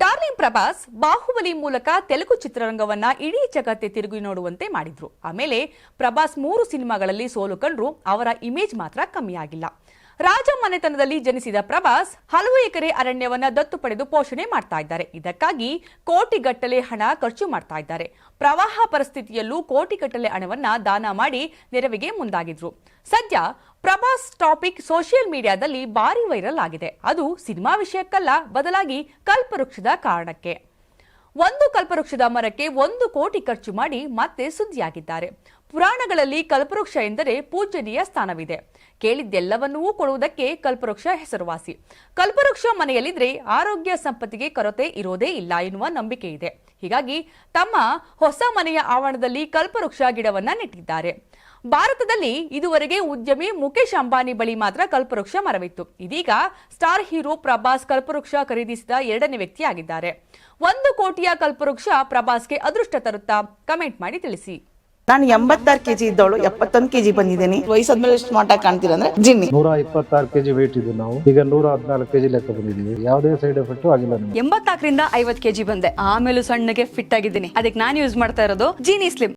Darling Prabhas Bahubali ಮೂಲಕ ತೆಲುಗು ಚಿತ್ರರಂಗವನ್ನ ಇಡೀ ಜಗತ್ತೆ ತಿರುಗಿ ನೋಡುವಂತೆ ಮಾಡಿದ್ರು. ಆಮೇಲೆ ಪ್ರಭಾಸ್ ಮೂರು ಸಿನಿಮಾಗಳಲ್ಲಿ ಸೋಲು ಕಂಡ್ರು ಅವರ ಇಮೇಜ್ ಮಾತ್ರ ಕಮ್ಮಿಯಾಗಿಲ್ಲ. ರಾಜ ಮನೆತನದಲ್ಲಿ ಜನಿಸಿದ ಪ್ರಭಾಸ್ ಹಲವು ಎಕರೆ ಅರಣ್ಯವನ್ನ ದತ್ತು ಪಡೆದು ಪೋಷಣೆ ಮಾಡ್ತಾ ಇದ್ದಾರೆ. ಇದಕ್ಕಾಗಿ ಕೋಟಿಗಟ್ಟಲೆ ಹಣ ಖರ್ಚು ಮಾಡ್ತಾ ಇದ್ದಾರೆ. ಪ್ರವಾಹ ಪರಿಸ್ಥಿತಿಯಲ್ಲೂ ಕೋಟಿಗಟ್ಟಲೆ ಹಣವನ್ನ ದಾನ ಮಾಡಿ ನೆರವಿಗೆ ಮುಂದಾಗಿದ್ರು. ಸದ್ಯ ಪ್ರಭಾಸ್ ಟಾಪಿಕ್ ಸೋಷಿಯಲ್ ಮೀಡಿಯಾದಲ್ಲಿ ಭಾರಿ ವೈರಲ್ ಆಗಿದೆ. ಅದು ಸಿನಿಮಾ ವಿಷಯಕ್ಕಲ್ಲ, ಬದಲಾಗಿ ಕಲ್ಪವೃಕ್ಷದ ಕಾರಣಕ್ಕೆ. ಒಂದು ಕಲ್ಪವೃಕ್ಷದ ಮರಕ್ಕೆ ಒಂದು ಕೋಟಿ ಖರ್ಚು ಮಾಡಿ ಮತ್ತೆ ಸುದ್ದಿಯಾಗಿದ್ದಾರೆ. ಪುರಾಣಗಳಲ್ಲಿ ಕಲ್ಪವೃಕ್ಷ ಎಂದರೆ ಪೂಜನೀಯ ಸ್ಥಾನವಿದೆ. ಕೇಳಿದ್ದೆಲ್ಲವನ್ನೂ ಕೊಡುವುದಕ್ಕೆ ಕಲ್ಪವೃಕ್ಷ ಹೆಸರುವಾಸಿ. ಕಲ್ಪವೃಕ್ಷ ಮನೆಯಲ್ಲಿದ್ರೆ ಆರೋಗ್ಯ ಸಂಪತ್ತಿಗೆ ಕೊರತೆ ಇರೋದೇ ಇಲ್ಲ ಎನ್ನುವ ನಂಬಿಕೆ ಇದೆ ಹೀಗಾಗಿ ತಮ್ಮ ಹೊಸ ಮನೆಯ ಆವರಣದಲ್ಲಿ ಕಲ್ಪವೃಕ್ಷ ಗಿಡವನ್ನ ನೆಟ್ಟಿದ್ದಾರೆ. ಭಾರತದಲ್ಲಿ ಇದುವರೆಗೆ ಉದ್ಯಮಿ ಮುಖೇಶ್ ಅಂಬಾನಿ ಬಳಿ ಮಾತ್ರ ಕಲ್ಪವೃಕ್ಷ ಮರವಿತ್ತು. ಇದೀಗ ಸ್ಟಾರ್ ಹೀರೋ ಪ್ರಭಾಸ್ ಕಲ್ಪವೃಕ್ಷ ಖರೀದಿಸಿದ ಎರಡನೇ ವ್ಯಕ್ತಿಯಾಗಿದ್ದಾರೆ. ಒಂದು ಕೋಟಿಯ ಕಲ್ಪವೃಕ್ಷ ಪ್ರಭಾಸ್ಗೆ ಅದೃಷ್ಟ ತರುತ್ತಾ ಕಮೆಂಟ್ ಮಾಡಿ ತಿಳಿಸಿ. ನಾನು ಎಂಬತ್ತಾರು ಕೆಜಿ ಇದ್ದವಳು ಎಪ್ಪತ್ತೊಂದು ಕೆಜಿ ಬಂದಿದ್ದೀನಿ. ವಯಸ್ಸಾದ್ಮೇಲೆ ಸ್ಮಾರ್ಟ್ ಆಗಿ ಕಾಣ್ತೀರ ಅಂದ್ರೆ ಜಿನ್ನಿ. ನೂರ ಇಪ್ಪತ್ತಾರು ಕೆಜಿ ವೇಟ್ ಇದೆ ನಾವು. ಈಗ ನೂರ ಹದಿನಾಲ್ಕು ಕೆಜಿ ಲೆಕ್ಕ ಬಂದಿದ್ದೀವಿ. ಯಾವುದೇ ಸೈಡ್ ಎಫೆಕ್ಟ್ ಆಗಿಲ್ಲ ಎಂಬತ್ತಾಕರಿಂದ ಎಂಬತ್ನಾಲ್ಕರಿಂದ ಐವತ್ ಕೆಜಿ ಬಂದೆ. ಆಮೇಲೂ ಸಣ್ಣಗೆ ಫಿಟ್ ಆಗಿದ್ದೀನಿ. ಅದಕ್ಕೆ ನಾನು ಯೂಸ್ ಮಾಡ್ತಾ ಇರೋದು ಜೀನಿ ಸ್ಲಿಮ್